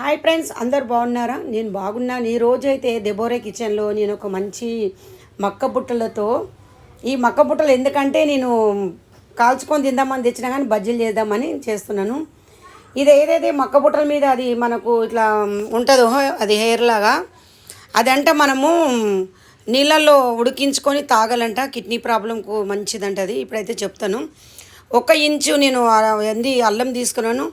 Hi friends అందరు బాగున్నారా? నేను బాగున్నాను. ఈ అయితే దెబోరే కిచెన్లో నేను ఒక మంచి మక్క బుట్టలతో ఈ మక్క బుట్టలు ఎందుకంటే నేను కాల్చుకొని తిందామని తెచ్చినా కానీ బజ్జీలు చేద్దామని చేస్తున్నాను. ఇది ఏదైతే మక్క బుట్టల మీద అది మనకు ఇట్లా ఉంటుందో అది హెయిర్ లాగా అదంట మనము నీళ్ళల్లో ఉడికించుకొని తాగాలంట. కిడ్నీ ప్రాబ్లంకు మంచిదంట అది ఇప్పుడైతే చెప్తాను. ఒక ఇంచు నేను అంది ఏంది అల్లం తీసుకున్నాను.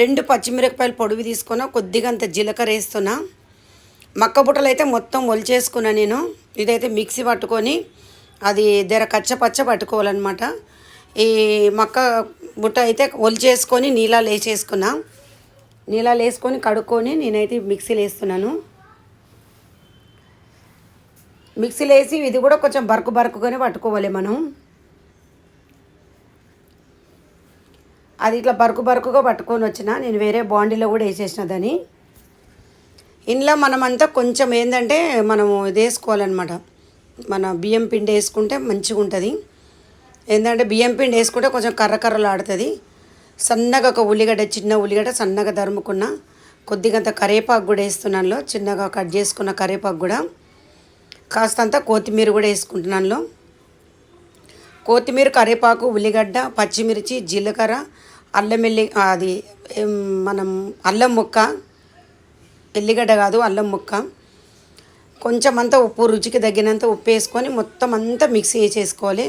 రెండు పచ్చిమిరపకాయలు పొడివి తీసుకున్నా కొద్దిగా అంత జీలకర్ర వేస్తున్నా. మక్క బుట్టలు అయితే మొత్తం ఒలిచేసుకున్నా నేను. ఇదైతే మిక్సీ పట్టుకొని అది దర కచ్చ పచ్చ పట్టుకోవాలన్నమాట. ఈ మక్క బుట్ట అయితే ఒలిచేసుకొని నీళ్ళలో వేసేసుకున్నా. నీళ్ళలో వేసుకొని కడుక్కొని నేనైతే మిక్సీలో వేస్తున్నాను. మిక్సీలో వేసి ఇది కూడా కొంచెం బరకు బరుకుగానే పట్టుకోవాలి మనం. అది ఇట్లా బరుకు బరుకుగా పట్టుకొని వచ్చిన నేను వేరే బాండీలో కూడా వేసేసిన దాన్ని. ఇంట్లో మనమంతా కొంచెం ఏంటంటే మనము ఇది వేసుకోవాలన్నమాట. మన బియ్యం పిండి వేసుకుంటే మంచిగా ఉంటుంది. ఏంటంటే బియ్యం పిండి వేసుకుంటే కొంచెం కర్ర కర్రలు ఆడుతుంది. సన్నగా ఒక ఉల్లిగడ్డ చిన్న ఉల్లిగడ్డ సన్నగా తరుముకున్న కొద్దిగంత కరేపాకు కరివేపాకు కూడా వేస్తున్నాను చిన్నగా కట్ చేసుకున్న కరివేపాకు కూడా. కాస్తంత కొత్తిమీర కూడా వేసుకుంటున్నాను కొత్తిమీర కరివేపాకు ఉల్లిగడ్డ పచ్చిమిర్చి జీలకర్ర అల్లం వెల్లి అది మనం అల్లం ముక్క ఎల్లిగడ్డ కాదు అల్లం ముక్క. కొంచెం అంతా ఉప్పు రుచికి తగ్గినంత ఉప్పు వేసుకొని మొత్తం అంతా మిక్సీ వేసేసుకోవాలి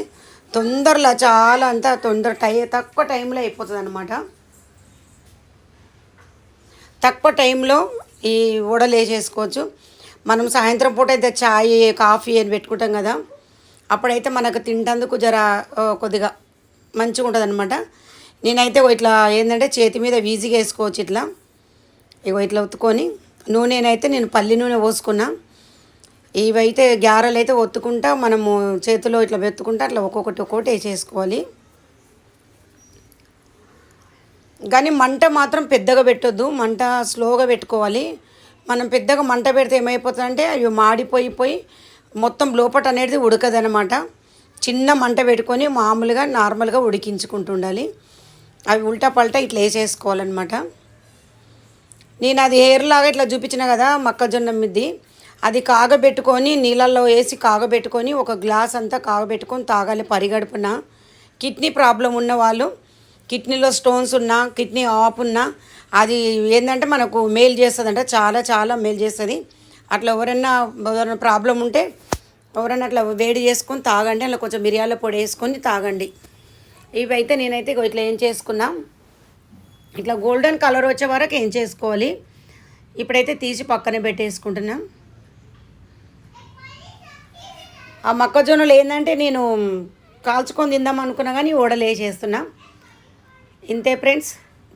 తొందరలో చాలా అంతా తొందర టై తక్కువ టైంలో అయిపోతుంది అనమాట తక్కువ టైంలో ఈ వడలు వేసేసుకోవచ్చు. మనం సాయంత్రం పూట అయితే చాయ్ కాఫీ అని పెట్టుకుంటాం కదా. అప్పుడైతే మనకు తింటందుకు జర కొద్దిగా మంచిగా ఉంటుంది అనమాట నేనైతే ఇట్లా ఏంటంటే చేతి మీద ఈజీగా వేసుకోవచ్చు ఇట్లా. ఇగో ఇట్లా ఉత్తుకొని నూనెనైతే నేను పల్లి నూనె పోసుకున్నా. ఇవైతే గ్యారెలు అయితే ఒత్తుకుంటా మనము చేతిలో ఇట్లా వెత్తుకుంటా అట్లా ఒక్కొక్కటి ఒక్కొక్కటి వేసేసుకోవాలి. కానీ మంట మాత్రం పెద్దగా పెట్టొద్దు మంట స్లోగా పెట్టుకోవాలి. మనం పెద్దగా మంట పెడితే ఏమైపోతుందంటే అవి మాడిపోయి పోయి మొత్తం లోపట అనేది ఉడకదనమాట చిన్న మంట పెట్టుకొని మామూలుగా నార్మల్గా ఉడికించుకుంటూ ఉండాలి అవి ఉల్టా పల్టా ఇట్లా వేసేసుకోవాలన్నమాట. నేను అది హెయిర్ లాగా ఇట్లా చూపించిన కదా మొక్కజొన్న మిద్ది. అది కాగబెట్టుకొని నీళ్ళల్లో వేసి కాగబెట్టుకొని ఒక గ్లాస్ అంతా కాగబెట్టుకొని తాగాలి పరిగడుపున. కిడ్నీ ప్రాబ్లం ఉన్న వాళ్ళు కిడ్నీలో స్టోన్స్ ఉన్నా కిడ్నీ ఆఫ్ ఉన్నా అది ఏంటంటే మనకు మేలు చేస్తుందంట చాలా చాలా మేలు చేస్తుంది. అట్లా ఎవరైనా ఎవరైనా ప్రాబ్లం ఉంటే ఎవరైనా అట్లా వేడి చేసుకొని తాగండి అలా కొంచెం మిరియాల పొడి వేసుకొని తాగండి. ఇవైతే నేనైతే ఇట్లా ఏం చేసుకున్నా. ఇట్లా గోల్డెన్ కలర్ వచ్చే వరకు ఏం చేసుకోవాలి? ఇప్పుడైతే తీసి పక్కనే పెట్టేసుకుంటున్నా. ఆ మొక్కజొన్నలు ఏంటంటే నేను కాల్చుకొని తిందాం అనుకున్నా కానీ ఓడలేసేస్తున్నా ఇంతే ఫ్రెండ్స్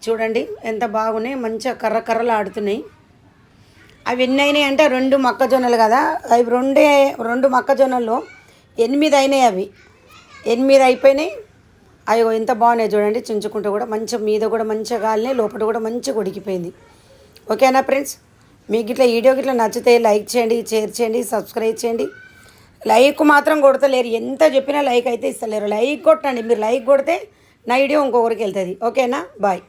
చూడండి ఎంత బాగున్నాయి. మంచిగా కర్ర కర్రలు ఆడుతున్నాయి అవి ఎన్ని అయినాయి అంటే రెండు మొక్కజొన్నలు కదా. అవి రెండే రెండు మొక్కజొన్నలు. ఎనిమిది అయినాయి అవి. ఎనిమిది అయిపోయినాయి. అవి ఎంత బాగున్నాయి చూడండి. చించుకుంటూ కూడా మంచిగా మీద కూడా మంచిగా కాలినాయి. లోపల కూడా మంచిగా ఉడికిపోయింది. ఓకేనా ఫ్రెండ్స్? మీకు ఇట్లా వీడియో ఇట్లా నచ్చితే లైక్ చేయండి షేర్ చేయండి సబ్స్క్రైబ్ చేయండి. లైక్ మాత్రం కొడతలేరు. ఎంత చెప్పినా లైక్ అయితే ఇస్తలేరు. లైక్ కొట్టండి. మీరు లైక్ కొడితే నా వీడియో ఇంకొకరికి వెళ్తుంది. ఓకేనా? బాయ్.